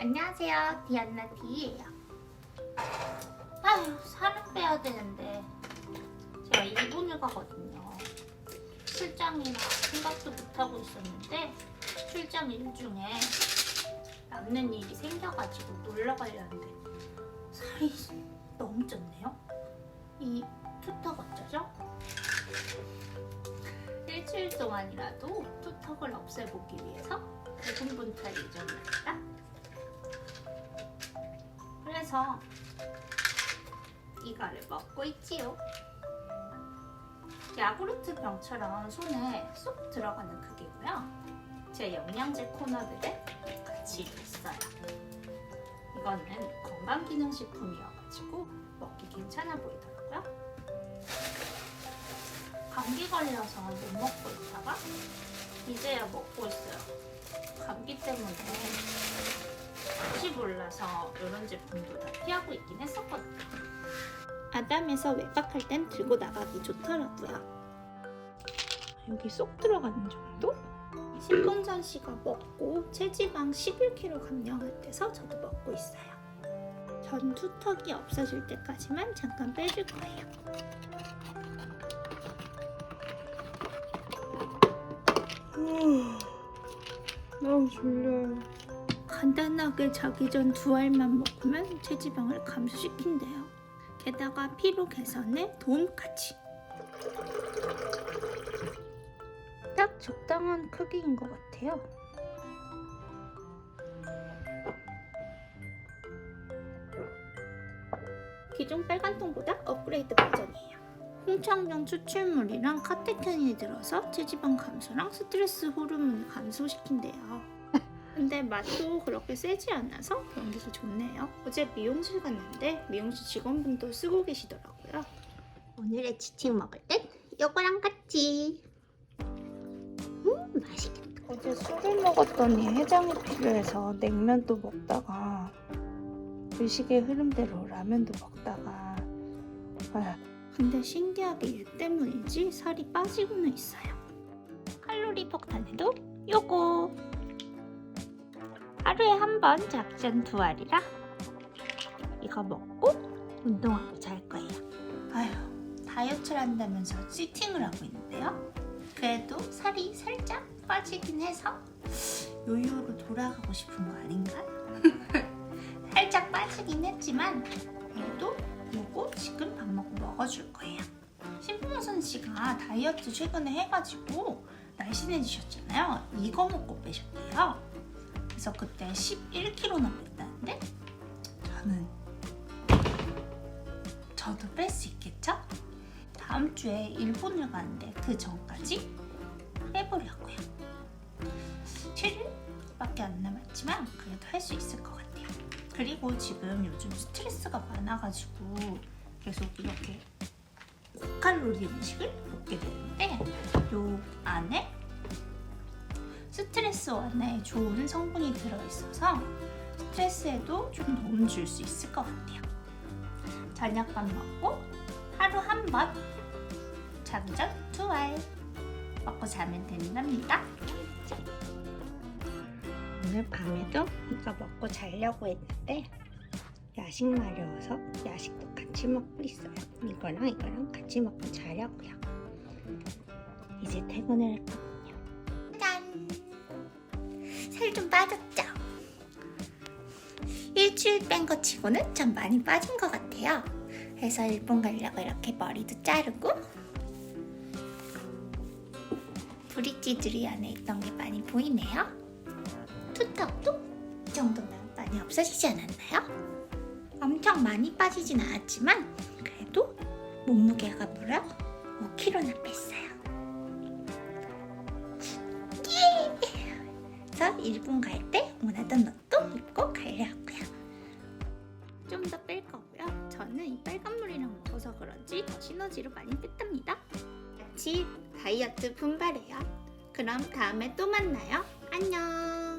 안녕하세요. 디안나 디예요. 아휴, 살을 빼야 되는데 제가 일본을 가거든요. 출장이라 생각도 못 하고 있었는데 출장 일 중에 남는 일이 생겨가지고 놀러 가려는데 살이 너무 쪘네요. 이 투턱 어쩌죠? 일주일 동안이라도 투턱을 없애보기 위해서 대분 분탈 예정입니다. 그래서 이거를 먹고 있지요. 야구르트 병처럼 손에 쏙 들어가는 크기고요. 제 영양제 코너들에 같이 있어요. 이거는 건강기능식품이어가지고 먹기 괜찮아 보이더라고요. 감기 걸려서 못 먹고 있다가 이제야 먹고 있어요. 감기 때문에 혹시 몰라서 이런 제품도 다 피하고 있긴 했었거든요. 아담에서 외박할 땐 들고 나가기 좋더라고요. 여기 쏙 들어가는 정도? 신봉선 씨가 먹고 체지방 11kg 감량할 때서 저도 먹고 있어요. 전 투턱이 없어질 때까지만 잠깐 빼줄 거예요. 너무 졸려요. 간단하게 자기 전 두 알만 먹으면 체지방을 감소시킨대요. 게다가 피로 개선에 도움까지. 딱 적당한 크기인 것 같아요. 기존 빨간 통보다 업그레이드 버전이에요. 홍청령 추출물이랑 카테킨이 들어서 체지방 감소랑 스트레스 호르몬을 감소시킨대요. 근데 맛도 그렇게 세지 않아서 경기도 좋네요. 어제 미용실 갔는데 미용실 직원분도 쓰고 계시더라고요. 오늘의 치팅 먹을 땐 요거랑 같이. 음 맛있겠다. 어제 술을 먹었더니 해장이 필요해서 냉면도 먹다가 의식의 흐름대로 라면도 먹다가 아, 근데 신기하게 얘 때문인지 살이 빠지고는 있어요. 칼로리 폭탄에도 요거. 하루에 한 번 작전 두 알이라 이거 먹고 운동하고 잘 거예요. 아휴, 다이어트를 한다면서 치팅을 하고 있는데요. 그래도 살이 살짝 빠지긴 해서 요요로 돌아가고 싶은 거 아닌가? 살짝 빠지긴 했지만 그래도 요거 지금 밥 먹고 먹어줄 거예요. 신봉선 씨가 다이어트 최근에 해가지고 날씬해지셨잖아요. 이거 먹고 빼셨대요. 그래서 그때 11kg나 뺐다는데 저는 저도 뺄 수 있겠죠? 다음 주에 일본을 가는데 그 전까지 빼보려고요. 7일밖에 안 남았지만 그래도 할 수 있을 것 같아요. 그리고 지금 요즘 스트레스가 많아가지고 계속 이렇게 고칼로리 음식을 먹게 되는데 요 안에 스트레스 완화에 좋은 성분이 들어있어서 스트레스에도 좀 도움 줄 수 있을 것 같아요. 저녁밥 먹고 하루 한번 자기 전두알 먹고 자면 된답니다. 오늘 밤에도 이거 먹고 자려고 했는데 야식 마려워서 야식도 같이 먹고 있어요. 이거랑 이거랑 같이 먹고 자려고요. 이제 퇴근을 했거든요. 짠! 살 좀 빠졌죠? 일주일 뺀 거 치고는 참 많이 빠진 것 같아요. 그래서 일본 가려고 이렇게 머리도 자르고 브릿지들이 안에 있던 게 많이 보이네요. 투턱도 이 정도면 많이 없어지지 않았나요? 엄청 많이 빠지진 않았지만 그래도 몸무게가 무려 5kg나 뺐어요. 그래서 일본 갈 때 원하던 옷도 입고 가려고요. 좀 더 뺄 거고요. 저는 이 빨간물이랑 먹어서 그런지 더 시너지로 많이 뺐답니다. 같이 다이어트 분발해요. 그럼 다음에 또 만나요. 안녕.